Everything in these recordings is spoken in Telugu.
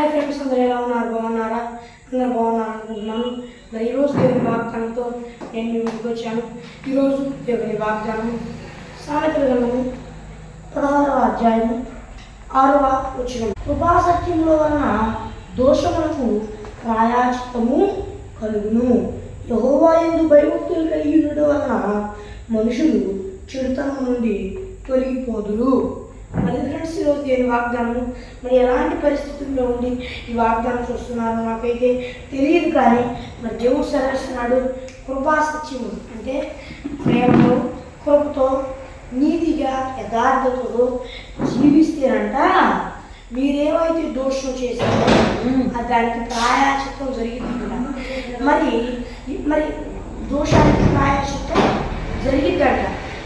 హాయ్ ఫ్రెండ్స్ అందరూ ఎలా ఉన్నారు? బాగున్నారా? అందరూ బాగున్నారు అనుకుంటున్నాను. మరి ఈరోజు దేవుని వాగ్దానంతో నేను మీ ముందుకు వచ్చాను. ఈరోజు దేవుని వాగ్దానం సామెతల గ్రంథము పదహారవ అధ్యాయము ఆరవ వచ్చిన కృపాసత్యంలో వలన దోషములకు ప్రాయాచితము కలుగును. యహోవా ఎందు భయభక్తులు కలిగి ఉండడం వలన మనుషులు చెడుతనం నుండి తొలగిపోదురు. మరి ఫ్రెండ్స్ ఈరోజు దేని వాగ్దానం మరి ఎలాంటి పరిస్థితుల్లో ఉండి ఈ వాగ్దానం చూస్తున్నారు నాకైతే తెలియదు కానీ మరి దేవుడు సెలవిస్తున్నాడు కృపా సత్యము. అంటే ప్రేమతో కృపతో నీతిగా యథార్థతతో జీవిస్తేనంట మీరేమైతే దోషం చేశారో దానికి ప్రాయాచిత్వం జరిగింది మరి మరి దోషానికి ప్రాయాచిత్వం జరిగిందంట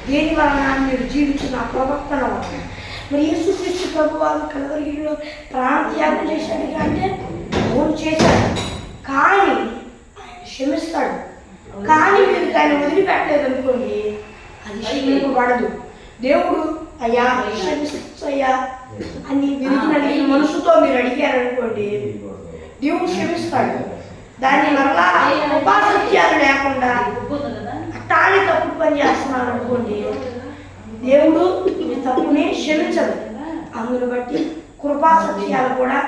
దేని వలన మీరు జీవించిన ప్రవర్తన వలన? మరి యేసుక్రీస్తు ప్రభు వారు కలవరిలో ప్రాణత్యాగం చేశాడు అంటే అవును చేశాడు. కానీ ఆయన క్షమిస్తాడు. కానీ మీరు దాన్ని వదిలిపెట్టలేదు అనుకోండి అది క్షమింపబడదు. దేవుడు అయ్యా క్షమిస్తయ్యా అని విరిగిన మనసుతో మీరు అడిగారనుకోండి దేవుడు క్షమిస్తాడు. దాన్ని మరలా ఉపాసత్యాలు లేకుండా అట్టానే తప్పు పని చేస్తున్నాను అనుకోండి దేవుడు తప్పునే క్షమించదు. అందును బట్టి కృపా సత్యాలు కూడా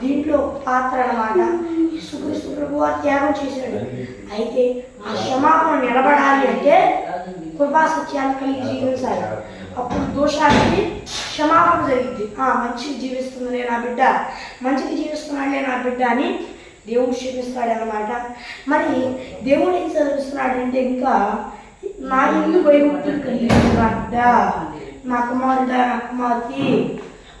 దీంట్లో పాత్ర అన్నమాట యేసుక్రీస్తు ప్రభు వారు త్యాగం చేశాడు. అయితే ఆ క్షమాపణ నిలబడాలి అంటే కృపా సత్యాలు కలిగి జీవించాలి. అప్పుడు దోషానికి క్షమాపణ జరిగింది ఆ మంచిగా జీవిస్తుందిలే నా బిడ్డ. మంచిగా జీవిస్తున్నాడులే నా బిడ్డ అని దేవుడు క్షమిస్తాడు మరి దేవుడు ఏం చదివిస్తున్నాడంటే ఇంకా నా ఇల్లు వైపు కలిగి నా కుమారుడ నా కుమార్తె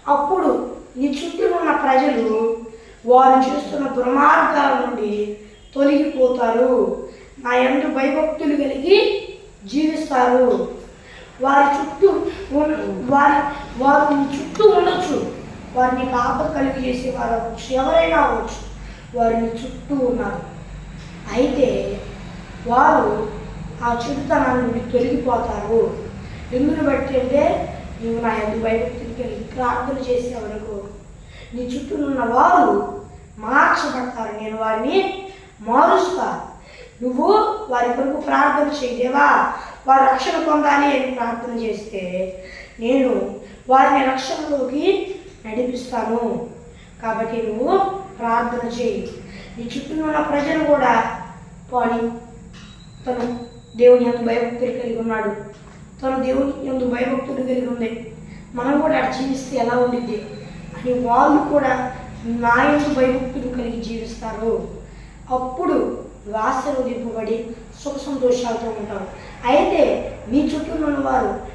అప్పుడు నీ చుట్టూ ఉన్న ప్రజలు వారు చేస్తున్న దుర్మార్గాల నుండి తొలగిపోతారు. నా ఎందు భయభక్తులు కలిగి జీవిస్తారు. వారి చుట్టూ ఉన్- వారి వారు నీ చుట్టూ ఉండొచ్చు. వారిని ఆపద కలిగి చేసే వారు అవ్వచ్చు. ఎవరైనా అవ్వచ్చు. వారు నీ చుట్టూ ఉన్నారు. అయితే వారు ఆ చెడుతనాన్ని నుండి తొలగిపోతారు. ఎందును బట్టి అంటే నువ్వు నా ఎందు భయభక్తులు కలిగి ప్రార్థన చేసేవరకు నీ చుట్టూ ఉన్న వారు మార్చబడతారు నేను వారిని మారుస్తా. నువ్వు వారి కొరకు ప్రార్థన చేయదేవా వారు రక్షణ పొందాలి అని ప్రార్థన చేస్తే నేను వారిని రక్షణలోకి నడిపిస్తాను. కాబట్టి నువ్వు ప్రార్థన చేయి. నీ చుట్టూ ఉన్న ప్రజలు కూడా పోని తను దేవుని ఎందు భయభక్తులు కలిగి ఉన్నాడు. తను దేవుని ఎందు భయభక్తులు కలిగి ఉంది మనం కూడా అటు జీవిస్తే ఎలా ఉండిద్ది? అని వాళ్ళు కూడా నా ఎందు భయభక్తులు కలిగి జీవిస్తారు. అప్పుడు నువ్వు ఆశీర్వదింపబడి సుఖ సంతోషాలతో ఉంటారు. అయితే నీ చుట్టూ ఉన్న వారు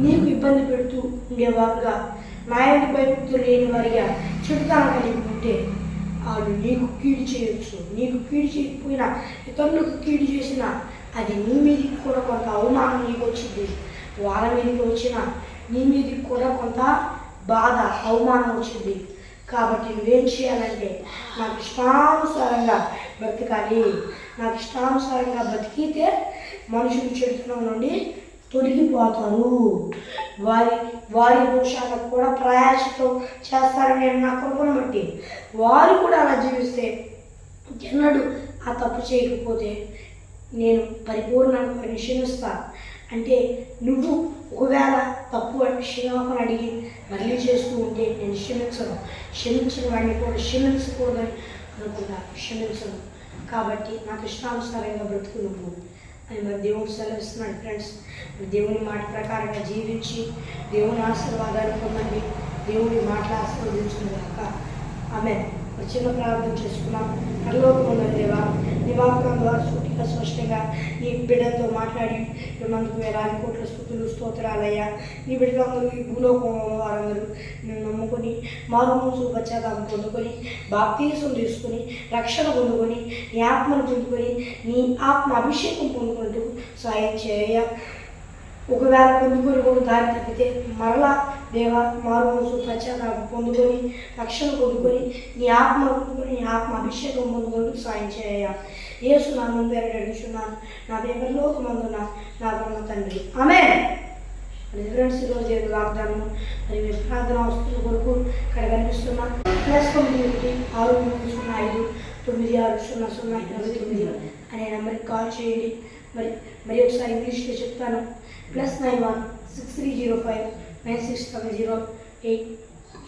నీకు ఇబ్బంది పెడుతూ ఉండేవారుగా. నా ఎందు భయభక్తులు లేని వారిగా చెడుతనం కలిగి ఉంటే వాళ్ళు నీకు కీడు చేయొచ్చు. నీకు కీడు చేయకపోయినా ఇతరులకు కీడు చేసినా అది నీ మీదకి కూడా కొంత అవమానం నీకు వచ్చింది. వాళ్ళ మీదకి వచ్చిన నీ మీదకి కూడా కొంత బాధ అవమానం వచ్చింది. కాబట్టి నువ్వేం చేయాలంటే నాకు ఇష్టానుసారంగా బ్రతకాలి. నాకు ఇష్టానుసారంగా బ్రతికితే మనుషులు చెడుతనం నుండి తొలగిపోతారు. వారి వారి దోషాలకు కూడా ప్రయాసతో చేస్తారని నేను నా కృపను బట్టి. వారు కూడా అలా జీవిస్తే ఎన్నడూ ఆ తప్పు చేయకపోతే నేను పరిపూర్ణంగా వారిని అంటే నువ్వు ఒకవేళ తప్పు అని క్షమాపణ అడిగి మళ్ళీ చేస్తూ ఉంటే నేను క్షమించను. క్షమించిన వాడిని కూడా క్షమించకూడదని అనుకున్నా. క్షమించను. కాబట్టి నాకు ఇష్టానుసారంగా బ్రతుకు నువ్వు. అని మరి దేవుడు సెలవిస్తున్నాడు ఫ్రెండ్స్. మరి దేవుని మాట ప్రకారంగా జీవించి దేవుని ఆశీర్వాదాలు పొందండి. దేవుని మాటలు ఆశీర్వదించిన ఆమె చిన్న ప్రార్థన చేసుకున్నాం. పరలోకం దేవా నీ వాక్యం ద్వారా సూటిగా స్పష్టంగా నీ బిడ్డలతో మాట్లాడి ఉన్నందుకు వేలాది కోట్ల స్థుతులు స్తోత్రాలయ్యా. నీ బిడ్డలందరూ ఈ భూలోకం వారందరూ నేను నమ్ముకొని మారు మారుమూసు పశ్చాత్తాపం పొందుకొని బాప్తీసం తీసుకొని రక్షణ పొందుకొని నీ ఆత్మను పొందుకొని నీ ఆత్మ అభిషేకం పొందుకుంటూ సాయం చేయ ఒకవేళ పొందుకొని కూడా దారి తప్పితే మరలా దేవ మారుమూసు పశ్చాత్తాపం పొందుకొని రక్షణ పొందుకొని నీ ఆత్మ పొందుకొని నీ ఆత్మ అభిషేకం పొందుకొని సాయం చేయ. యేసు నా ముందు అడుగుతున్నాను నా దేవుల్లో మందున నా బ్రహ్మ తండ్రి. ఆమె ఫ్రెండ్స్ ఈరోజు ఏదో వాగ్దానం. మరి మీరు ప్రార్థన వస్తున్న కొరకు ఇక్కడ కనిపిస్తున్న ప్లస్ తొమ్మిది ఒకటి ఆరు మూడు సున్నా ఐదు తొమ్మిది ఆరు సున్నా సున్నా ఇరవై తొమ్మిది అనే నెంబర్కి కాల్ చేయండి. మరి మరి ఒకసారి ఇంగ్లీష్లో చెప్తాను. Plus nine one six three zero five nine six seven zero eight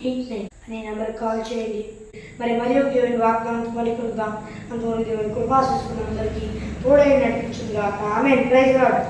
eight nine అనే నెంబర్కి కాల్ చేయండి. మరి మరియు దేవుని వాగ్దానం మళ్ళీ కలుద్దాం. అంతవరకు దేవుని కృపాశిస్తున్న అందరికీ తోడై నడిపించుగా ఆమె ప్రైజ్ రాడు